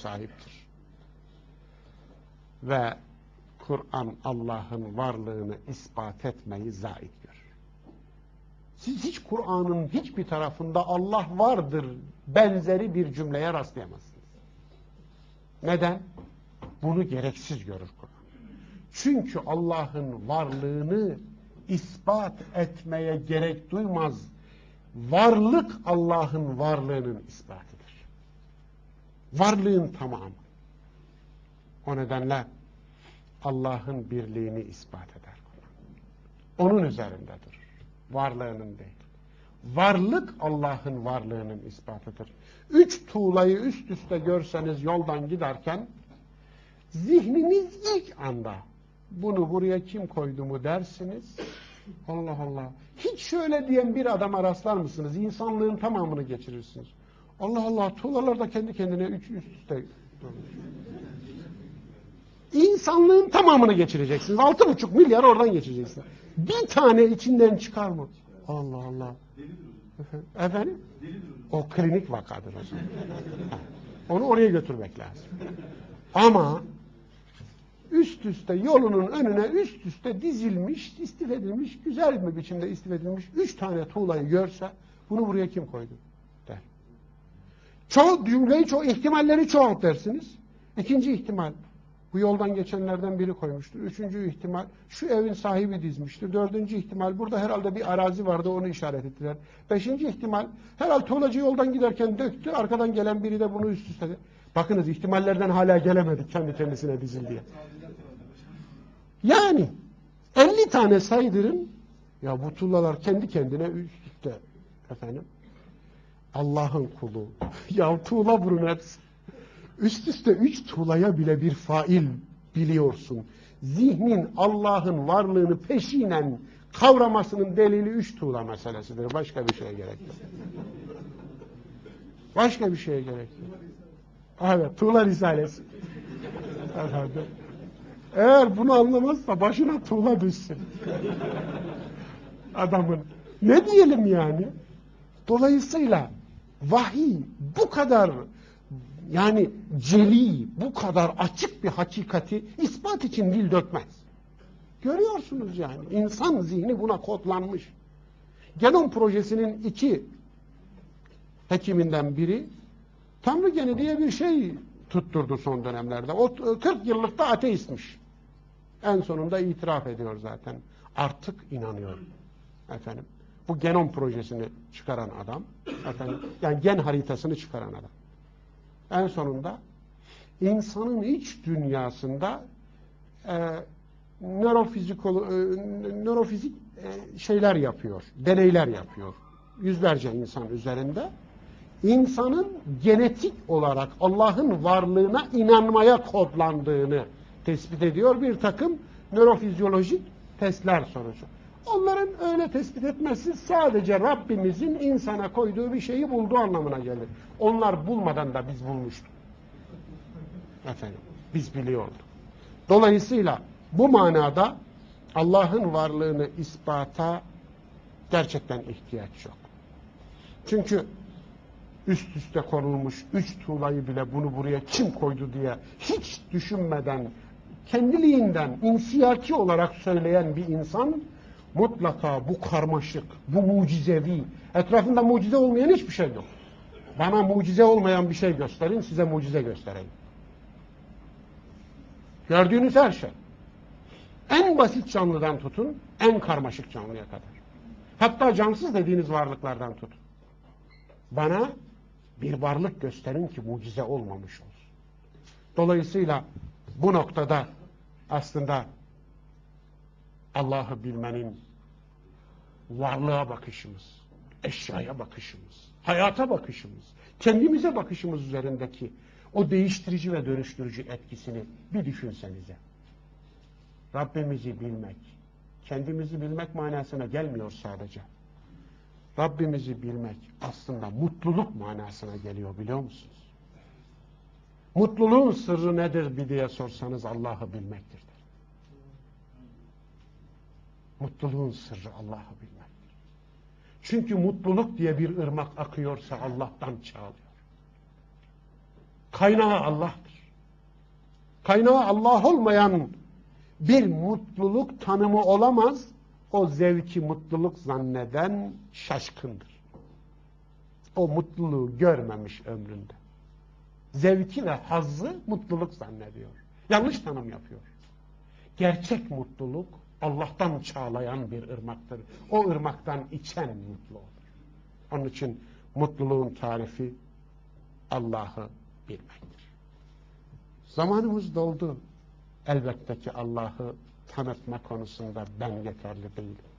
sahiptir. Ve Kur'an Allah'ın varlığını ispat etmeyi zait görür. Siz hiç Kur'an'ın hiçbir tarafında Allah vardır benzeri bir cümleye rastlayamazsınız. Neden? Bunu gereksiz görür Kur'an. Çünkü Allah'ın varlığını ispat etmeye gerek duymaz. Varlık Allah'ın varlığının ispatıdır. Varlığın tamamı. O nedenle Allah'ın birliğini ispat eder. Onun üzerinde durur. Varlığının değil. Varlık Allah'ın varlığının ispatıdır. Üç tuğlayı üst üste görseniz yoldan giderken zihniniz ilk anda bunu buraya kim koydu mu dersiniz. Allah Allah. Hiç şöyle diyen bir adama rastlar mısınız? İnsanlığın tamamını geçirirsiniz. Allah Allah tuğlalar da kendi kendine üç üst üste İnsanlığın tamamını geçireceksiniz. Altı buçuk milyar oradan geçireceksiniz. Bir tane içinden çıkar mı? Allah Allah. Efendim? O klinik vakadır zaman. Onu oraya götürmek lazım. Ama üst üste yolunun önüne üst üste dizilmiş, istif edilmiş, güzel bir biçimde istif edilmiş üç tane tuğlayı görse bunu buraya kim koydu? Çoğu cümleyi, çoğu ihtimalleri çoğalt dersiniz. İkinci ihtimal bu yoldan geçenlerden biri koymuştur. Üçüncü ihtimal şu evin sahibi dizmiştir. Dördüncü ihtimal burada herhalde bir arazi vardı onu işaret ettiler. Beşinci ihtimal herhalde tuğlacı yoldan giderken döktü. Arkadan gelen biri de bunu üst üste. Bakınız ihtimallerden hala gelemedik kendi kendisine dizildiye. Yani 50 tane saydırın ya bu tuğlalar kendi kendine üste efendim. Allah'ın kulu. ya tuğla burun hepsi. Üst üste üç tuğlaya bile bir fail biliyorsun. Zihnin Allah'ın varlığını peşinen kavramasının delili üç tuğla meselesidir. Başka bir şeye gerek yok. Başka bir şeye gerek yok. Evet, tuğla risalesi. Efendim. Eğer bunu anlamazsa başına tuğla düşsün. Adamın. Ne diyelim yani? Dolayısıyla vahiy bu kadar yani celi, bu kadar açık bir hakikati ispat için dil dökmez. Görüyorsunuz yani. insan zihni buna kodlanmış. Genom projesinin iki hekiminden biri Tanrı geni diye bir şey tutturdu son dönemlerde. O 40 yıllıkta ateistmiş. En sonunda itiraf ediyor zaten. Artık inanıyor. Efendim. Bu genom projesini çıkaran adam. Efendim. Yani gen haritasını çıkaran adam en sonunda insanın iç dünyasında e, nörofizikol, e, nörofizik e, şeyler yapıyor, deneyler yapıyor. Yüzlerce insan üzerinde. insanın genetik olarak Allah'ın varlığına inanmaya kodlandığını tespit ediyor bir takım nörofizyolojik testler sonucu. Onların öyle tespit etmesi sadece Rabbimizin insana koyduğu bir şeyi bulduğu anlamına gelir. Onlar bulmadan da biz bulmuştuk. Efendim, biz biliyorduk. Dolayısıyla bu manada Allah'ın varlığını ispata gerçekten ihtiyaç yok. Çünkü üst üste konulmuş üç tuğlayı bile bunu buraya kim koydu diye hiç düşünmeden kendiliğinden insiyaki olarak söyleyen bir insan mutlaka bu karmaşık, bu mucizevi, etrafında mucize olmayan hiçbir şey yok. Bana mucize olmayan bir şey gösterin, size mucize göstereyim. Gördüğünüz her şey. En basit canlıdan tutun, en karmaşık canlıya kadar. Hatta cansız dediğiniz varlıklardan tut. Bana bir varlık gösterin ki mucize olmamış olsun. Dolayısıyla bu noktada aslında Allah'ı bilmenin varlığa bakışımız, eşyaya bakışımız, hayata bakışımız, kendimize bakışımız üzerindeki o değiştirici ve dönüştürücü etkisini bir düşünsenize. Rabbimizi bilmek, kendimizi bilmek manasına gelmiyor sadece. Rabbimizi bilmek aslında mutluluk manasına geliyor biliyor musunuz? Mutluluğun sırrı nedir bir diye sorsanız Allah'ı bilmektir. Mutluluğun sırrı Allah'ı bilmektir. Çünkü mutluluk diye bir ırmak akıyorsa Allah'tan çağlıyor. Kaynağı Allah'tır. Kaynağı Allah olmayan bir mutluluk tanımı olamaz. O zevki mutluluk zanneden şaşkındır. O mutluluğu görmemiş ömründe. Zevki ve hazzı mutluluk zannediyor. Yanlış tanım yapıyor. Gerçek mutluluk Allah'tan çağlayan bir ırmaktır. O ırmaktan içen mutlu olur. Onun için mutluluğun tarifi Allah'ı bilmektir. Zamanımız doldu. Elbette ki Allah'ı tanıtma konusunda ben yeterli değilim.